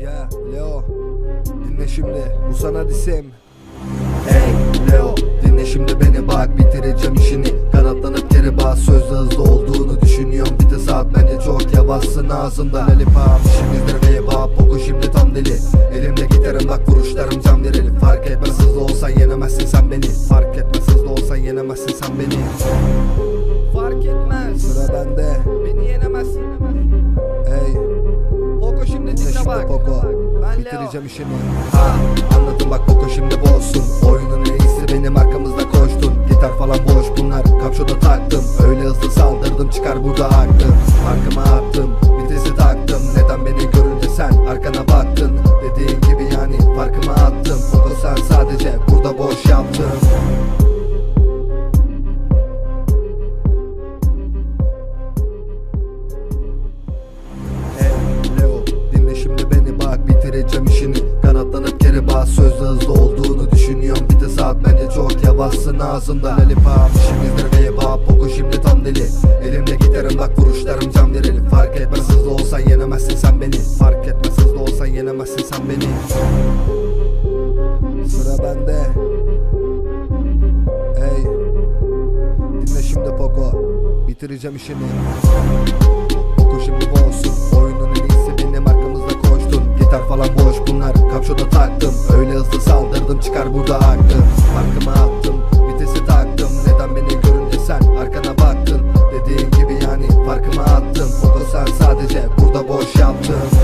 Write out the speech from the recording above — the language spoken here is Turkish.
Ya Leo dinle şimdi bu sana disim. Hey Leo dinle şimdi beni bak bitireceğim işini. Kanatlanıp geri bas sözde hızlı olduğunu düşünüyorum. Bir de saat bence çok yavaşsın ağzında Lollipop işimizdir ve bab boku şimdi tam deli. Elimde gitarım bak vuruşlarım can vereli Fark etmez hızlı olsan yenemezsin sen beni. Fark etmez hızlı olsan yenemezsin sen beni bak Poco. Bitireceğim işini Ha anladım bak Poco şimdi bozsun Oyunun en iyisi benim arkamızda koştun. Gitar falan boş bunlar kapşonu taktım. Öyle hızlı saldırdım çıkar burada aklım. Arkama attım vitesi taktım. Neden beni görünce sen arkana baktın? Dediğin gibi yani farkımı attım. Poco sen sadece burada boş yaptın yavaşsın ağzında Lollipop işimizdir ve bab boku şimdi tam deli. Elimde gitarım bak vuruşlarım can vereli Fark etmez hızlı olsan yenemezsin sen beni. Fark etmez hızlı olsan yenemezsin sen beni. Sıra bende. Hey Dinle şimdi Poco. Bitireceğim işini Oku şimdi bozsun Oyunun en iyisi benim arkamızda koştun. Gitar falan boş bunlar. Kapşonu taktım. Öyle hızlı saldırdım. Çıkar burada aklım. Farkımı burada boş yaptım